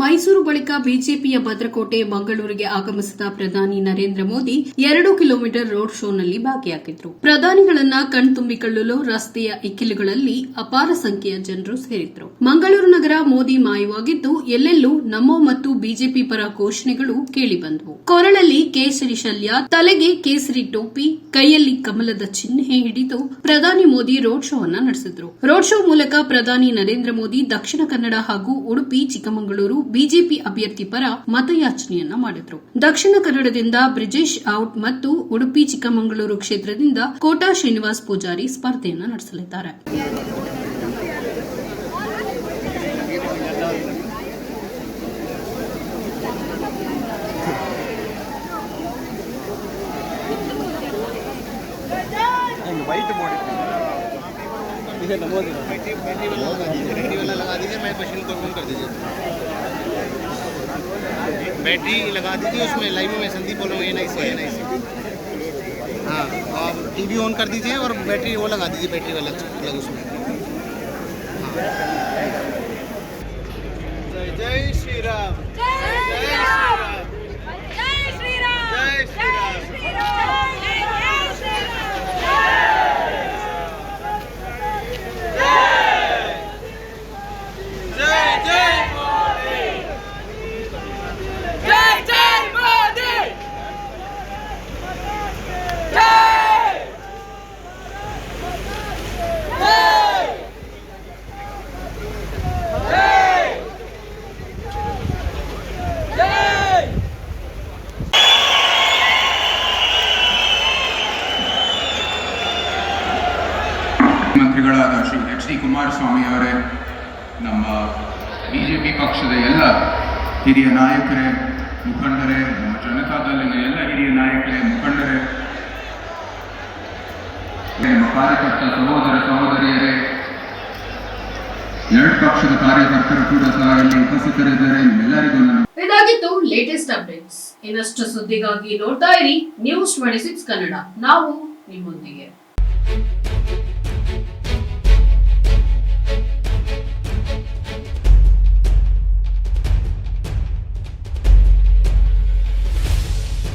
ಮೈಸೂರು ಬಳಿಕ ಬಿಜೆಪಿಯ ಭದ್ರಕೋಟೆ ಮಂಗಳೂರಿಗೆ ಆಗಮಿಸಿದ ಪ್ರಧಾನಿ ನರೇಂದ್ರ ಮೋದಿ ಎರಡು ಕಿಲೋಮೀಟರ್ ರೋಡ್ ಶೋನಲ್ಲಿ ಭಾಗಿಯಾಗಿದ್ರು. ಪ್ರಧಾನಿಗಳನ್ನ ಕಣ್ತುಂಬಿಕೊಳ್ಳಲು ರಸ್ತೆಯ ಇಕ್ಕಿಲುಗಳಲ್ಲಿ ಅಪಾರ ಸಂಖ್ಯೆಯ ಜನರು ಸೇರಿದ್ರು. ಮಂಗಳೂರು ನಗರ ಮೋದಿ ಮಾಯವಾಗಿದ್ದು, ಎಲ್ಲೆಲ್ಲೂ ನಮೋ ಮತ್ತು ಬಿಜೆಪಿ ಪರ ಘೋಷಣೆಗಳು ಕೇಳಿಬಂದವು. ಕೊರಳಲ್ಲಿ ಕೇಸರಿ ಶಲ್ಯ, ತಲೆಗೆ ಕೇಸರಿ ಟೋಪಿ, ಕೈಯಲ್ಲಿ ಕಮಲದ ಚಿಹ್ನೆ ಹಿಡಿದು ಪ್ರಧಾನಿ ಮೋದಿ ರೋಡ್ ಶೋ ಅನ್ನ ನಡೆಸಿದ್ರು. ರೋಡ್ ಶೋ ಮೂಲಕ ಪ್ರಧಾನಿ ನರೇಂದ್ರ ಮೋದಿ ದಕ್ಷಿಣ ಕನ್ನಡ ಹಾಗೂ ಉಡುಪಿ, ಚಿಕ್ಕಮಗಳೂರು ಬಿಜೆಪಿ ಅಭ್ಯರ್ಥಿ ಪರ ಮತಯಾಚನೆಯನ್ನ ಮಾಡಿದ್ರು. ದಕ್ಷಿಣ ಕನ್ನಡದಿಂದ ಬ್ರಿಜೇಶ್ ಔಟ್ ಮತ್ತು ಉಡುಪಿ ಚಿಕ್ಕಮಗಳೂರು ಕ್ಷೇತ್ರದಿಂದ ಕೋಟಾ ಶ್ರೀನಿವಾಸ್ ಪೂಜಾರಿ ಸ್ಪರ್ಧೆಯನ್ನು ನಡೆಸಲಿದ್ದಾರೆ. वाइट बॉडी इसे नमो देना बैटरी वाला लगा दीजिए मैं मशीन को ऑन कर दीजिए बैटरी लगा दीजिए, उसमें लाइव में संदीप बोल रहा हूँ एन आई सी एन आई सी हाँ और टीवी ऑन कर दीजिए और बैटरी वो लगा दीजिए, बैटरी वाला लग उसमें। जय ಮಂತ್ರಿಗಳಾದ ಶ್ರೀ ಎಚ್ ಡಿ ಕುಮಾರಸ್ವಾಮಿ ಅವರೇ, ನಮ್ಮ ಬಿ ಜೆ ಪಿ ಪಕ್ಷದ ಎಲ್ಲ ಹಿರಿಯ ನಾಯಕರೇ, ಮುಖಂಡರೇ, ನಮ್ಮ ಜನತಾದಲ್ಲಿನ ಎಲ್ಲ ಹಿರಿಯ ನಾಯಕರೇ, ಮುಖಂಡರೇ, ನಮ್ಮ ಕಾರ್ಯಕರ್ತ ಸಹೋದರ ಸಹೋದರಿಯರೇ, ಎರಡು ಪಕ್ಷದ ಕಾರ್ಯಕರ್ತರು ಕೂಡ ಸಹ ಇಲ್ಲಿ ಉಪಸ್ಥಿತರಿದ್ದಾರೆ. ಎಲ್ಲರಿಗೂ ನಾನು ಇದಾಗಿತ್ತು ಲೇಟೆಸ್ಟ್ ಅಪ್ಡೇಟ್ಸ್ ಇನ್ನಷ್ಟು ಸುದ್ದಿಗಾಗಿ ನೋಡ್ತಾ ಇರಿ ನ್ಯೂಸ್ ಟ್ವೆಂಟಿ ಸಿಕ್ಸ್ ಕನ್ನಡ ನಾವು ನಿಮ್ಮೊಂದಿಗೆ.